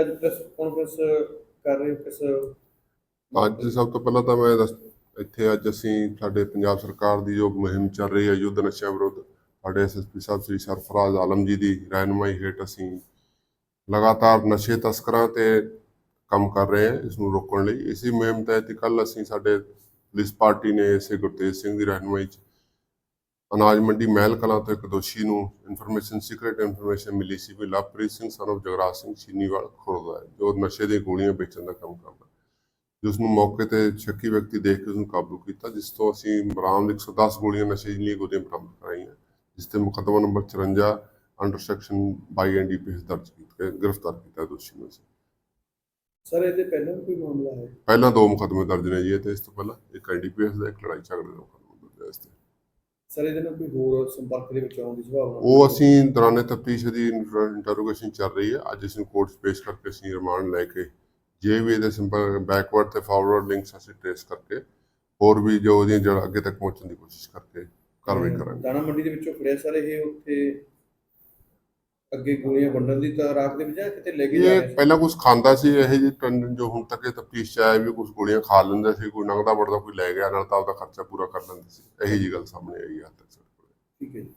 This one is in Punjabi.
ਅੱਜ ਪ੍ਰੈਸ ਕਾਨਫਰੰਸ ਕਰ ਰਹੇ ਹੋ ਕਿਸ ਅੱਜ ਸਭ ਤੋਂ ਪਹਿਲਾਂ ਤਾਂ ਮੈਂ ਦੱਸ, ਇੱਥੇ ਅੱਜ ਅਸੀਂ ਸਾਡੇ ਪੰਜਾਬ ਸਰਕਾਰ ਦੀ ਜੋ ਮੁਹਿੰਮ ਚੱਲ ਰਹੀ ਹੈ, ਯੁੱਧ ਨਸ਼ਿਆਂ ਵਿਰੁੱਧ, ਸਾਡੇ ਐਸਐਸਪੀ ਸਾਹਿਬ ਸ੍ਰੀ ਸਰਫਰਾਜ਼ ਆਲਮ ਜੀ ਦੀ ਰਹਿਨਮਾਈ ਹੇਠ ਅਸੀਂ ਲਗਾਤਾਰ ਨਸ਼ੇ ਤਸਕਰਾਂ ਤੇ ਕੰਮ ਕਰ ਰਹੇ ਹਾਂ, ਇਸ ਨੂੰ ਰੋਕਣ ਲਈ। ਇਸੇ ਮੁਹਿੰਮ ਤਹਿਤ ਕੱਲ ਅਸੀਂ ਸਾਡੇ ਪੁਲਿਸ ਪਾਰਟੀ ਨੇ ਇਸੇ ਗੁਰਤੇਜ ਸਿੰਘ ਦੀ ਰਹਿਨਮਾਈ 'ਚ ਅਨਾਜ ਮੰਡੀ ਮਹਿਲ ਕਲਾਂ ਤੋਂ ਇੱਕ ਦੋਸ਼ੀ ਨੂੰ ਇਨਫੋਰਮੇਸ਼ਨ ਸੀਕ੍ਰੀਟ ਇਨਫੋਰਮੇਸ਼ਨ ਮਿਲੀ ਸੀ ਵੀ ਲਵਪ੍ਰੀਤ ਸਿੰਘ of ਜਗਰਾਜ ਸਿੰਘ ਚੀਨੀਵਾਲ ਖੁਰਦਾ ਹੈ ਜੋ ਨਸ਼ੇ ਦੀਆਂ ਗੋਲੀਆਂ ਵੇਚਣ ਦਾ ਕੰਮ ਕਰਦਾ ਜਿਸ ਨੂੰ ਮੌਕੇ ਤੇ ਸ਼ੱਕੀ ਵਿਅਕਤੀ ਦੇਖ ਕੇ ਉਸ ਨੂੰ ਕਾਬੂ ਕੀਤਾ ਜਿਸ ਤੋਂ ਅਸੀਂ ਬਰਾਮਦ 110 ਗੋਲੀਆਂ ਨਸ਼ੇ ਦੀਆਂ ਗੋਲੀਆਂ ਬਰਾਮਦ ਕਰਾਈਆਂ ਜਿਸ ਤੇ ਮੁਕੱਦਮਾ ਨੰਬਰ 54 ਅੰਡਰ ਸੈਕਸ਼ਨ 22 ਐਨਡੀਪੀਐਸ ਦਰਜ ਕੀਤਾ ਗ੍ਰਿਫਤਾਰ ਕੀਤਾ ਦੋਸ਼ੀ ਨੂੰ ਸਰ ਇਹਦੇ ਪਹਿਲਾਂ ਵੀ ਕੋਈ ਮਾਮਲਾ ਹੈ ਪਹਿਲਾਂ ਦੋ ਮੁਕੱਦਮੇ ਦਰਜ ਨੇ ਜੀ ਇਹ ਤੇ ਇਸ ਤੋਂ ਪਹਿਲਾਂ ਇੱਕ ਐਨਡੀਪੀਐਸ ਦਾ ਇੱਕ ਲੜਾਈ ਝਗੜੇ ਦਾ ਮੁਕੱਦਮਾ ਦਰਜ ਹੈ ਇਸ ਤੇ। ਸਰ ਇਹਦੇ ਨਾਲ ਕੋਈ ਹੋਰ ਸੰਪਰਕ ਦੇ ਵਿੱਚ ਆਉਣ ਦੀ ਸੰਭਾਵਨਾ ਉਹ ਅਸੀਂ ਦੌਰਾਨੇ ਤਫਤੀਸ਼ ਦੀ ਇੰਟਰੋਗੇਸ਼ਨ ਚੱਲ ਰਹੀ ਹੈ। ਅੱਜ ਅਸੀਂ ਕੋਰਟ 'ਚ ਪੇਸ਼ ਕਰਕੇ ਅਸੀਂ ਰਿਮਾਂਡ ਲੈ ਕੇ ਜੇ ਵੀ ਇਹਦੇ ਸੰਪਰਕ ਬੈਕਵਰਡ ਤੇ ਫਾਰਵਰਡ ਲਿੰਕਸ ਅਸੀਂ ਟ੍ਰੇਸ ਕਰਕੇ ਹੋਰ ਵੀ ਜੋ ਉਹਦੀਆਂ ਜੜ ਅੱਗੇ ਤੱਕ ਪਹੁੰਚਣ ਦੀ ਕੋਸ਼ਿਸ਼ ਕਰਕੇ ਕਾਰਵਾਈ ਕਰਾਂਗੇ। ਦਾਣਾ ਮੰਡੀ ਦੇ ਵਿੱਚੋਂ ਫੜਿਆ ਸਰ ਇਹ ਉੱਥੇ ਅੱਗੇ ਗੋਲੀਆਂ ਵੰਡਣ ਦੀ ਤਾਰਾਕ ਦੇ ਵਿੱਚ ਜਾਂ ਕਿਤੇ ਲੈ ਕੇ ਜਾ ਇਹ ਰਹੇ ਸੀ? ਪਹਿਲਾਂ ਕੁਝ ਖਾਂਦਾ ਸੀ ਇਹ ਜੀ ਟੰਡਨ ਜੋ ਹੁਣ ਤੱਕ ਇਹ ਤਫਤੀਸ਼ ਚ ਆਇਆ ਵੀ ਕੁਝ ਗੋਲੀਆਂ ਖਾ ਲੈਂਦਾ ਸੀ ਕੋਈ ਨੰਗਦਾ ਵੜਦਾ ਕੋਈ ਲੈ ਗਿਆ ਨਾਲ ਤਾਂ ਆਪਦਾ ਖਰਚਾ ਪੂਰਾ ਕਰ ਲੈਂਦਾ ਸੀ। ਇਹੀ ਜੀ ਗੱਲ ਸਾਹਮਣੇ ਆਈ ਹੈ ਹੱਦ ਤੱਕ ਸਾਡੇ ਕੋਲ ਠੀਕ ਹੈ ਜੀ।